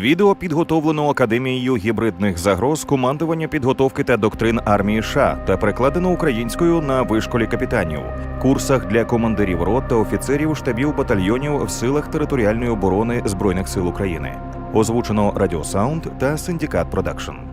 Відео підготовлено Академією гібридних загроз командування підготовки та доктрин армії США та перекладено українською на вишколі капітанів, курсах для командирів рот та офіцерів штабів батальйонів в силах територіальної оборони збройних сил України. Озвучено Радіосаунд та Синдикат Продакшн.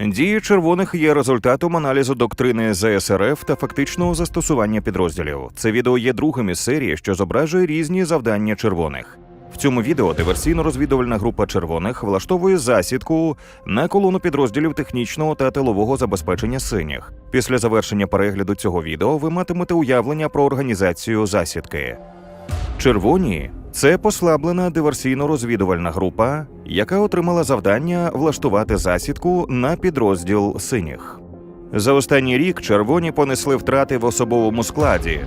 Дії червоних є результатом аналізу доктрини ЗСРФ та фактичного застосування підрозділів. Це відео є другим із серії, що зображує різні завдання червоних. В цьому відео диверсійно-розвідувальна група червоних влаштовує засідку на колону підрозділів технічного та тилового забезпечення синіх. Після завершення перегляду цього відео ви матимете уявлення про організацію засідки. Червоні це послаблена диверсійно-розвідувальна група, яка отримала завдання влаштувати засідку на підрозділ синіх. За останній рік червоні понесли втрати в особовому складі.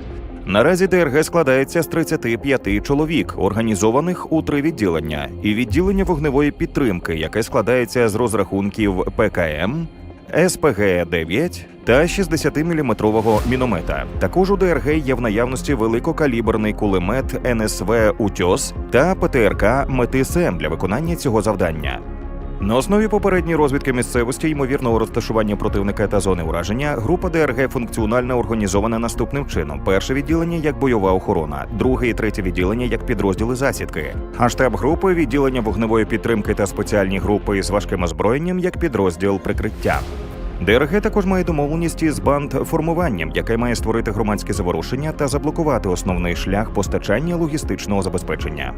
Наразі ДРГ складається з 35 чоловік, організованих у три відділення, і відділення вогневої підтримки, яке складається з розрахунків ПКМ, СПГ-9 та 60-мм міномета. Також у ДРГ є в наявності великокаліберний кулемет НСВ Утьос та ПТРК Метисем для виконання цього завдання. На основі попередньої розвідки місцевості ймовірного розташування противника та зони ураження, група ДРГ функціонально організована наступним чином: перше відділення як бойова охорона, друге і третє відділення як підрозділи засідки, а штаб групи відділення вогневої підтримки та спеціальні групи з важким озброєнням як підрозділ прикриття. ДРГ також має домовленість із бандформуванням, яке має створити громадське заворушення та заблокувати основний шлях постачання логістичного забезпечення.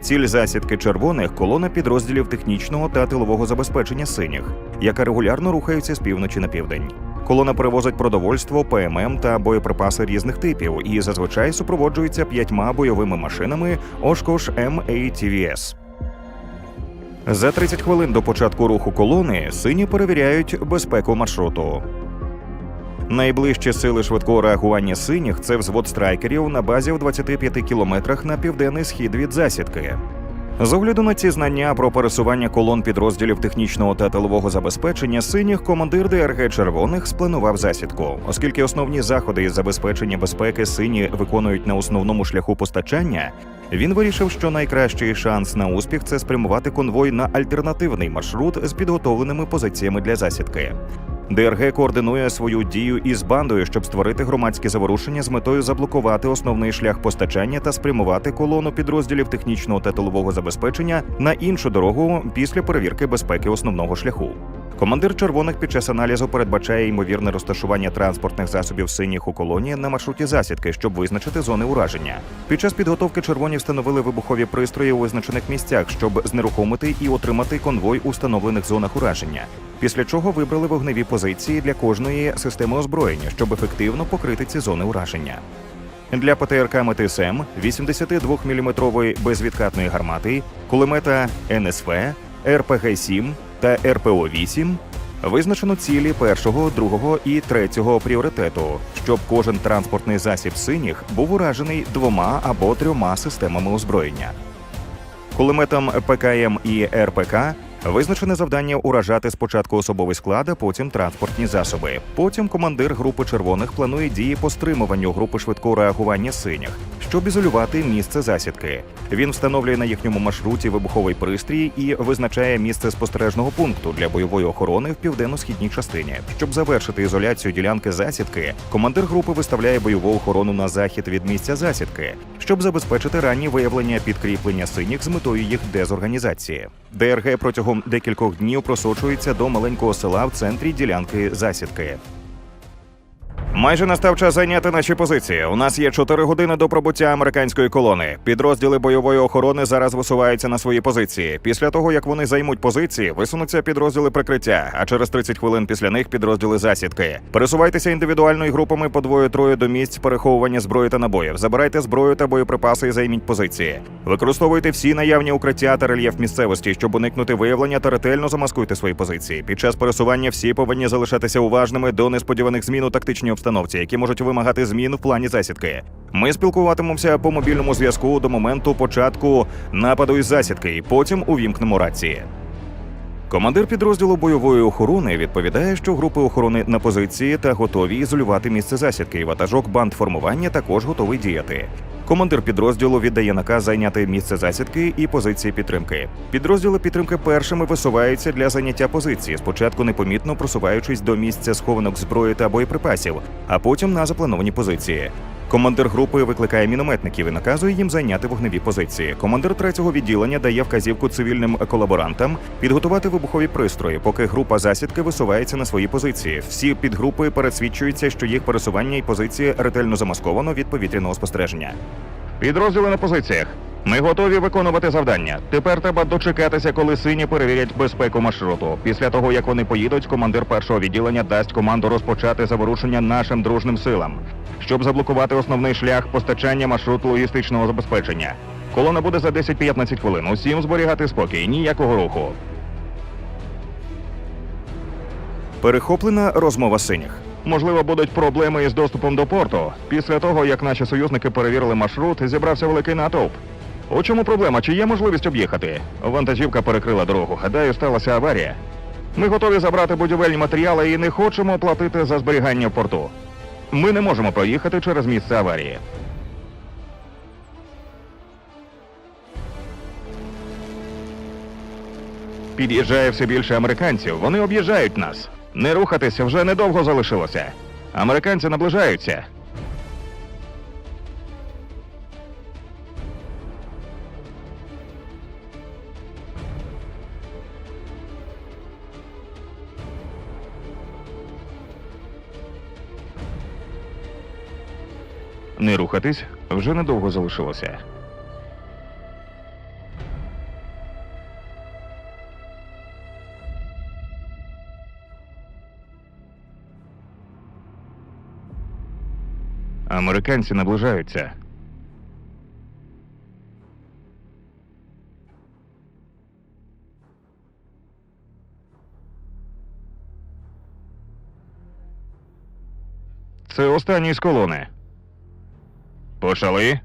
Ціль засідки червоних колона підрозділів технічного та тилового забезпечення синіх, яка регулярно рухається з півночі на південь. Колона перевозить продовольство, ПММ та боєприпаси різних типів і зазвичай супроводжується п'ятьма бойовими машинами Oshkosh MATVS. За 30 хвилин до початку руху колони сині перевіряють безпеку маршруту. Найближчі сили швидкого реагування синіх це взвод страйкерів на базі в 25 кілометрах на південний схід від засідки. З огляду на ці знання про пересування колон підрозділів технічного та тилового забезпечення синіх командир ДРГ червоних спланував засідку, оскільки основні заходи із забезпечення безпеки сині виконують на основному шляху постачання. Він вирішив, що найкращий шанс на успіх це спрямувати конвой на альтернативний маршрут з підготовленими позиціями для засідки. ДРГ координує свою дію із бандою, щоб створити громадські заворушення з метою заблокувати основний шлях постачання та спрямувати колону підрозділів технічного та тилового забезпечення на іншу дорогу після перевірки безпеки основного шляху. Командир червоних під час аналізу передбачає ймовірне розташування транспортних засобів синіх у колонії на маршруті засідки, щоб визначити зони ураження. Під час підготовки червоні встановили вибухові пристрої у визначених місцях, щоб знерухомити і отримати конвой у встановлених зонах ураження. Після чого вибрали вогневі позиції для кожної системи озброєння, щоб ефективно покрити ці зони ураження. Для ПТРК Метисем 82-мм безвідкатної гармати, кулемета НСВ, РПГ-7 та РПО-8 визначено цілі першого, другого і третього пріоритету, щоб кожен транспортний засіб синіх був уражений двома або трьома системами озброєння. Кулеметам ПКМ і РПК визначене завдання уражати спочатку особовий склад, а потім транспортні засоби. Потім командир групи червоних планує дії по стримуванню групи швидкого реагування синіх, щоб ізолювати місце засідки. Він встановлює на їхньому маршруті вибуховий пристрій і визначає місце спостережного пункту для бойової охорони в південно-східній частині. Щоб завершити ізоляцію ділянки засідки, командир групи виставляє бойову охорону на захід від місця засідки, щоб забезпечити ранні виявлення підкріплення синіх з метою їх дезорганізації. ДРГ протягом декількох днів просочується до маленького села в центрі ділянки засідки. Майже настав час зайняти наші позиції. У нас є 4 години до пробуття американської колони. Підрозділи бойової охорони зараз висуваються на свої позиції. Після того, як вони займуть позиції, висунуться підрозділи прикриття, а через 30 хвилин після них підрозділи засідки. Пересувайтеся індивідуально групами по двоє-троє до місць переховування зброї та набоїв. Забирайте зброю та боєприпаси і займіть позиції. Використовуйте всі наявні укриття та рельєф місцевості, щоб уникнути виявлення та ретельно замаскуйте свої позиції. Під час пересування всі повинні залишатися уважними до несподіваних змін у тактичній обстановці, які можуть вимагати змін в плані засідки. Ми спілкуватимемося по мобільному зв'язку до моменту початку нападу із засідки, і потім увімкнемо рації. Командир підрозділу бойової охорони відповідає, що групи охорони на позиції та готові ізолювати місце засідки. і Ватажок банд формування також готовий діяти. Командир підрозділу віддає наказ зайняти місце засідки і позиції підтримки. Підрозділи підтримки першими висуваються для заняття позиції, спочатку непомітно просуваючись до місця схованок зброї та боєприпасів, а потім на заплановані позиції. Командир групи викликає мінометників і наказує їм зайняти вогневі позиції. Командир третього відділення дає вказівку цивільним колаборантам підготувати вибухові пристрої, поки група засідки висувається на свої позиції. Всі підгрупи пересвідчуються, що їх пересування і позиції ретельно замасковано від повітряного спостереження. Підрозділи на позиціях. Ми готові виконувати завдання. Тепер треба дочекатися, коли сині перевірять безпеку маршруту. Після того, як вони поїдуть, командир першого відділення дасть команду розпочати заворушення нашим дружним силам, щоб заблокувати основний шлях постачання маршруту логістичного забезпечення. Колона буде за 10-15 хвилин. Усім зберігати спокій, ніякого руху. Перехоплена розмова синіх. Можливо, будуть проблеми із доступом до порту. Після того, як наші союзники перевірили маршрут, зібрався великий натовп. У чому проблема? Чи є можливість об'їхати? Вантажівка перекрила дорогу. Гадаю, сталася аварія. Ми готові забрати будівельні матеріали і не хочемо платити за зберігання в порту. Ми не можемо проїхати через місце аварії. Під'їжджає все більше американців. Вони об'їжджають нас. Не рухатися вже недовго залишилося. Американці наближаються. Не рухатись вже недовго залишилося. Американці наближаються. Це останній з колони. Почали.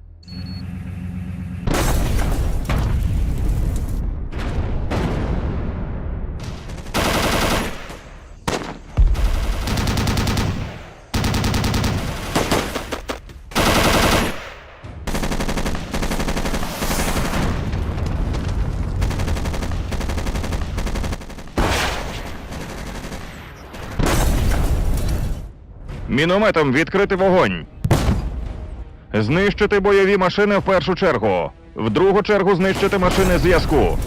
Мінометом відкрити вогонь. Знищити бойові машини в першу чергу. В другу чергу знищити машини зв'язку.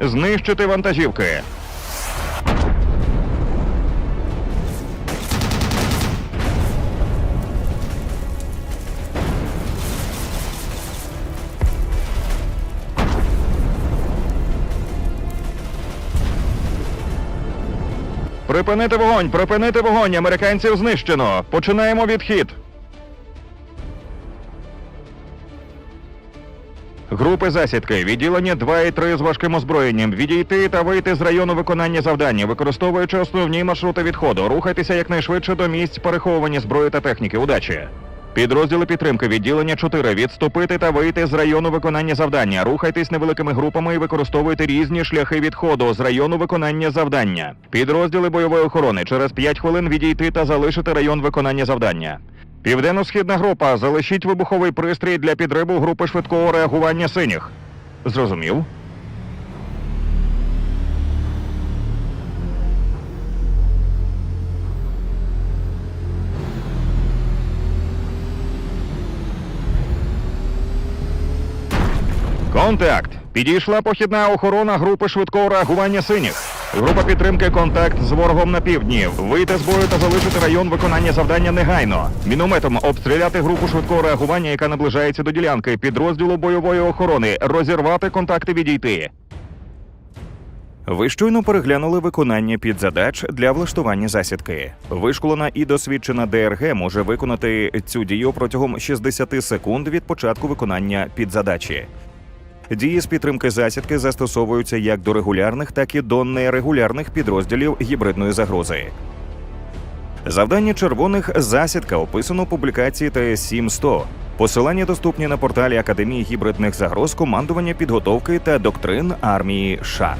Знищити вантажівки. Припинити вогонь, припинити вогонь. Американців знищено. Починаємо відхід. Групи засідки, відділення 2 і 3 з важким озброєнням. Відійти та вийти з району виконання завдання, використовуючи основні маршрути відходу. Рухайтеся якнайшвидше до місць переховування зброї та техніки. Удачі! Підрозділи підтримки відділення 4. Відступити та вийти з району виконання завдання. Рухайтесь невеликими групами і використовуйте різні шляхи відходу з району виконання завдання. Підрозділи бойової охорони через 5 хвилин відійти та залишити район виконання завдання. Південно-східна група. Залишіть вибуховий пристрій для підриву групи швидкого реагування синіх. Зрозумів? Контакт. Підійшла похідна охорона групи швидкого реагування синіх. Група підтримки контакт з ворогом на півдні. Вийти з бою та залишити район виконання завдання негайно. Мінометом обстріляти групу швидкого реагування, яка наближається до ділянки підрозділу бойової охорони. Розірвати контакти відійти. Ви щойно переглянули виконання підзадач для влаштування засідки. Вишколена і досвідчена ДРГ може виконати цю дію протягом 60 секунд від початку виконання підзадачі. Дії з підтримки засідки застосовуються як до регулярних, так і до нерегулярних підрозділів гібридної загрози. Завдання червоних засідка описано в публікації ТС 700 Посилання доступні на порталі Академії гібридних загроз командування підготовки та доктрин армії США.